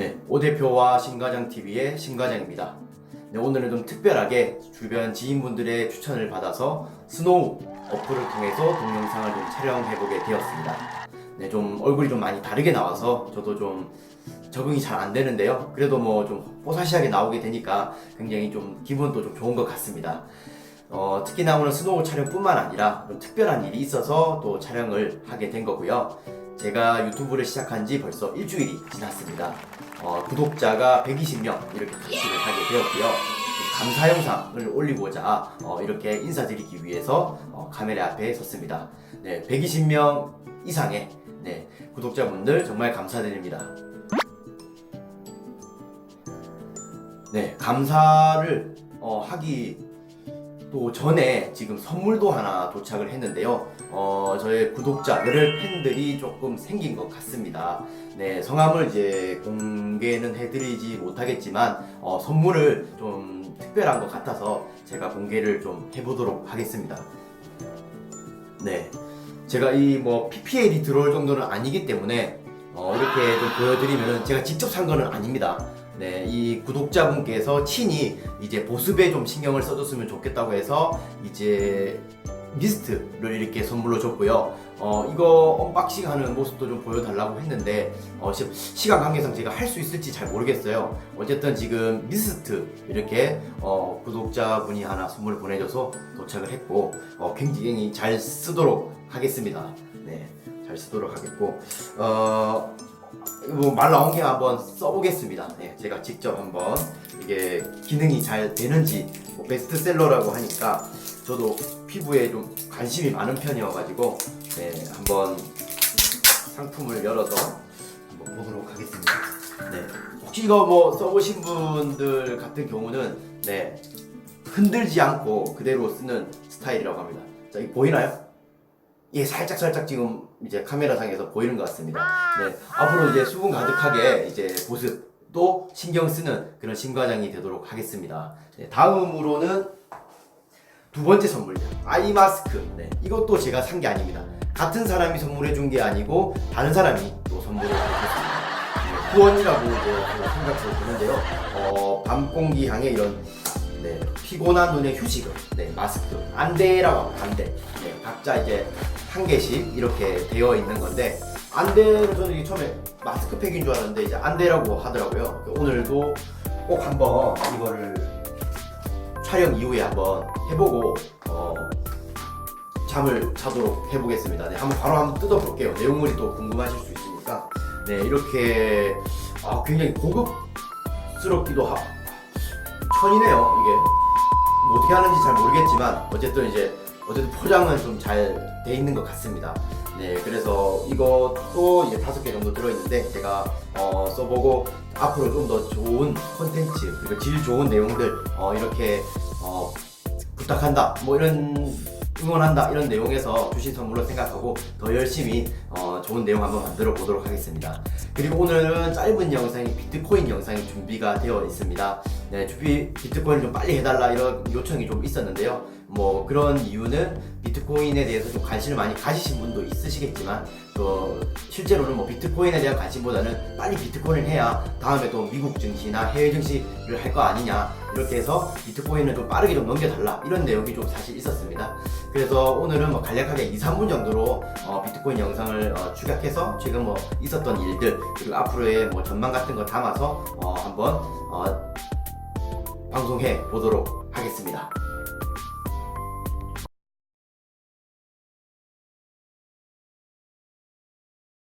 네, 오 대표와 신과장 TV의 신과장입니다. 네, 오늘은 좀 특별하게 주변 지인분들의 추천을 받아서 스노우 어플을 통해서 동영상을 좀 촬영해 보게 되었습니다. 네, 좀 얼굴이 좀 많이 다르게 나와서 저도 좀 적응이 잘 안 되는데요. 그래도 뭐 좀 뽀사시하게 나오게 되니까 굉장히 좀 기분도 좀 좋은 것 같습니다. 어, 특히나 오늘 스노우 촬영뿐만 아니라 좀 특별한 일이 있어서 또 촬영을 하게 된 거고요. 제가 유튜브를 시작한 지 벌써 일주일이 지났습니다. 어, 구독자가 120명 이렇게 달성을 하게 되었고요. 감사 영상을 올리고자 어, 이렇게 인사드리기 위해서 어, 카메라 앞에 섰습니다. 네, 120명 이상의 네, 구독자분들 정말 감사드립니다. 네, 감사를 어, 하기 또 전에 지금 선물도 하나 도착을 했는데요. 어, 저의 구독자, 열혈 팬들이 조금 생긴 것 같습니다. 네, 성함을 이제 공개는 해드리지 못하겠지만, 어, 선물을 좀 특별한 것 같아서 제가 공개를 좀 해보도록 하겠습니다. 네. 제가 이 뭐 PPL이 들어올 정도는 아니기 때문에, 어, 이렇게 좀 보여드리면은 제가 직접 산 거는 아닙니다. 네, 이 구독자분께서 친히 이제 보습에 좀 신경을 써줬으면 좋겠다고 해서 이제 미스트를 이렇게 선물로 줬고요. 어, 이거 언박싱 하는 모습도 좀 보여달라고 했는데, 어, 시, 시간 관계상 제가 할 수 있을지 잘 모르겠어요. 어쨌든 지금 미스트 이렇게, 어, 구독자분이 하나 선물을 보내줘서 도착을 했고, 어, 굉장히 잘 쓰도록 하겠습니다. 네, 잘 쓰도록 하겠고, 어, 뭐 말 나온 김에 한번 써보겠습니다. 네, 제가 직접 한번 이게 기능이 잘 되는지 뭐 베스트셀러라고 하니까 저도 피부에 좀 관심이 많은 편이어가지고 네, 한번 상품을 열어서 한번 보도록 하겠습니다. 네, 혹시 이거 뭐 써보신 분들 같은 경우는 네 흔들지 않고 그대로 쓰는 스타일이라고 합니다. 자, 이 보이나요? 예, 살짝 살짝 지금 이제 카메라상에서 보이는 것 같습니다. 네, 앞으로 이제 수분 가득하게 이제 보습도 신경 쓰는 그런 신과장이 되도록 하겠습니다. 네, 다음으로는 두 번째 선물이요. 아이 마스크. 네, 이것도 제가 산 게 아닙니다. 같은 사람이 선물해 준 게 아니고 다른 사람이 또 선물을 해줬습니다. 네, 후원이라고 생각도 드는데요. 어, 밤 공기 향의 이런 네, 피곤한 눈의 휴식을 네, 마스크 안대라고 합니다. 안대. 네, 각자 이제 한 개씩 이렇게 되어 있는 건데 안대를 저는 이게 처음에 마스크팩인 줄 알았는데 이제 안대라고 하더라고요. 오늘도 꼭 한번 이거를 촬영 이후에 한번 해보고 어, 잠을 자도록 해보겠습니다. 네, 한번 바로 한번 뜯어볼게요. 내용물이 또 궁금하실 수 있으니까 네 이렇게 아, 굉장히 고급스럽기도 하, 천이네요 이게 뭐 어떻게 하는지 잘 모르겠지만 어쨌든 이제 어쨌든 포장은 좀 잘 돼 있는 것 같습니다. 네 그래서 이것도 이제 다섯 개 정도 들어있는데 제가 어, 써보고 앞으로 좀 더 좋은 컨텐츠 그리고 질 좋은 내용들 어, 이렇게 어, 부탁한다 뭐 이런 응원한다 이런 내용에서 주신 선물로 생각하고 더 열심히 어, 좋은 내용 한번 만들어 보도록 하겠습니다. 그리고 오늘은 짧은 영상이 비트코인 영상이 준비가 되어 있습니다. 네, 비트코인 좀 빨리 해달라 이런 요청이 좀 있었는데요. 뭐 그런 이유는 비트코인에 대해서 좀 관심을 많이 가지신 분도 있으시겠지만 또 실제로는 뭐 비트코인에 대한 관심보다는 빨리 비트코인을 해야 다음에 또 미국 증시나 해외 증시를 할 거 아니냐 이렇게 해서 비트코인을 좀 빠르게 좀 넘겨달라 이런 내용이 좀 사실 있었습니다. 그래서 오늘은 뭐 간략하게 2, 3분 정도로 어, 비트코인 영상을 어, 축약해서 지금 뭐 있었던 일들 그리고 앞으로의 뭐 전망 같은 거 담아서 어, 한번 어, 방송해 보도록 하겠습니다.